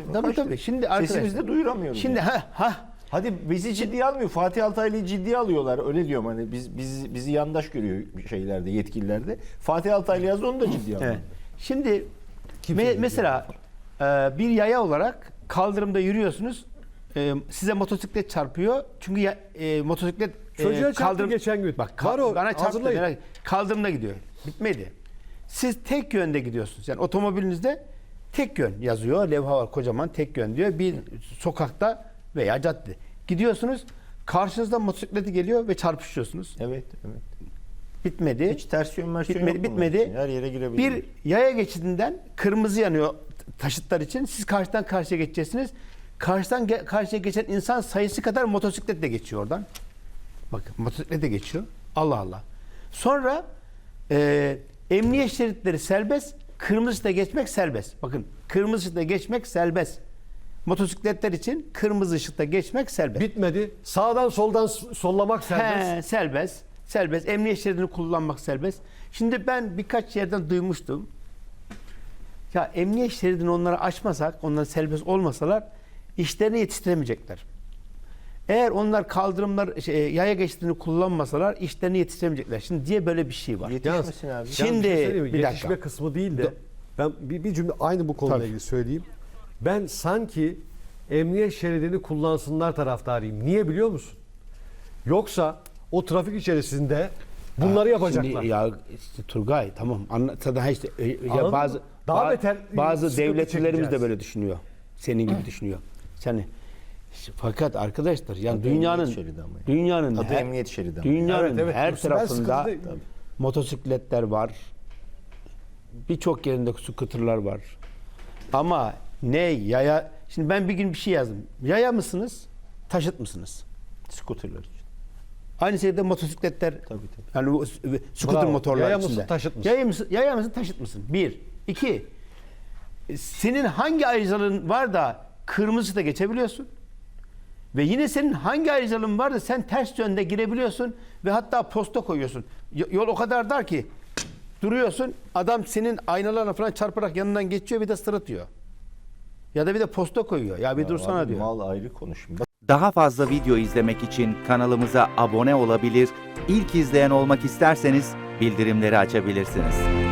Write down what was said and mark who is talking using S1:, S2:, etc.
S1: işte.
S2: Tabii
S1: Kaçtı.
S2: tabii. Şimdi.
S1: Sesimizi de duyuramıyoruz.
S2: Şimdi
S1: yani.
S2: ha ha
S1: Hadi bizi ciddiye almıyor. Fatih Altaylı'yı ciddiye alıyorlar. Öyle diyorum hani biz biz bizi yandaş görüyor şeylerde, yetkililerde. Fatih Altaylı yazdı onu da ciddiye alıyor.
S2: Evet. Şimdi me- mesela e, bir yaya olarak kaldırımda yürüyorsunuz. E, size motosiklet çarpıyor. Çünkü ya, e, motosiklet e,
S3: Çocuğa çarptı geçen gün.
S2: Bak
S3: Var
S2: ka-
S3: o,
S2: bana çarptı.
S3: hazırlayın.
S2: Kaldırımda gidiyor. Bitmedi. Siz tek yönde gidiyorsunuz. Yani otomobilinizde tek yön yazıyor. Levha var kocaman tek yön diyor. Bir sokakta veya cadde. Gidiyorsunuz. Karşınızda motosikleti geliyor ve çarpışıyorsunuz.
S1: Evet, evet.
S2: Bitmedi.
S1: Hiç ters yön versiyon
S2: Bitmedi,
S1: yok bunun
S2: bitmedi.
S1: için. Her yere girebiliyor.
S2: Bir yaya geçidinden kırmızı yanıyor taşıtlar için. Siz karşıdan karşıya geçeceksiniz. Karşıdan ge- karşıya geçen insan sayısı kadar motosiklet de geçiyor oradan. Bakın motosiklet de geçiyor. Allah Allah. Sonra e, emniyet şeritleri serbest. Kırmızı ışıkta geçmek serbest. Bakın kırmızı ışıkta geçmek serbest. Motosikletler için kırmızı ışıkta geçmek serbest.
S3: Bitmedi. Sağdan soldan sollamak serbest.
S2: He, serbest. Serbest. Emniyet şeridini kullanmak serbest. Şimdi ben birkaç yerden duymuştum. Ya emniyet şeridini onlara açmasak, onlar serbest olmasalar işlerini yetiştiremeyecekler. Eğer onlar kaldırımlar, şey, yaya geçtiğini kullanmasalar işlerini yetiştiremeyecekler. Şimdi diye böyle bir şey var.
S1: Yetişmesin abi.
S3: Yalnız
S2: Şimdi
S3: bir şey
S2: bir dakika.
S3: Yetişme kısmı değil de ben bir, bir cümle aynı bu konuyla ilgili söyleyeyim. Ben sanki emniyet şeridini kullansınlar taraftarıyım. Niye biliyor musun? Yoksa o trafik içerisinde bunları yapacaklar.
S2: Şimdi ya işte Turgay tamam anlatsa daha işte e,
S3: Anladın
S2: ya
S3: mı?
S2: bazı
S3: Daha
S2: ba-
S3: beter
S2: bazı
S3: sıkıntı
S2: devletlerimiz de böyle düşünüyor. Senin gibi düşünüyor. Yani fakat arkadaşlar yani
S1: Adı
S2: dünyanın
S1: ama.
S2: dünyanın
S1: Adı
S2: her,
S1: emniyet şeridi ama.
S2: dünyanın
S3: Evet, evet.
S2: her
S3: Ben
S2: tarafında
S3: sıkıntı- Tabii.
S2: motosikletler var. Birçok yerinde scooterlar var. Ama ne yaya şimdi ben bir gün bir şey yazdım. Yaya mısınız? Taşıt mısınız?
S1: Skuterler için.
S2: Aynı şekilde motosikletler
S1: Tabii, tabii.
S2: yani bu scooter
S3: Bravo.
S2: motorlar
S3: Yaya
S2: içinde.
S3: mısın, taşıt mısın?
S2: Yaya mısın, yaya mısın, taşıt mısın? Bir. İki. Senin hangi ayrıcalığın var da kırmızı da geçebiliyorsun? Ve yine senin hangi ayrıcalığın var da sen ters yönde girebiliyorsun ve hatta posta koyuyorsun. Yol o kadar dar ki duruyorsun adam senin aynalarına falan çarparak yanından geçiyor bir de sırıtıyor. Ya da bir de posta koyuyor. Ya bir
S1: Ya
S2: dursana
S1: abi,
S2: diyor.
S1: Mal ayrı konuşun.
S4: Daha fazla video izlemek için kanalımıza abone olabilir, ilk izleyen olmak isterseniz bildirimleri açabilirsiniz.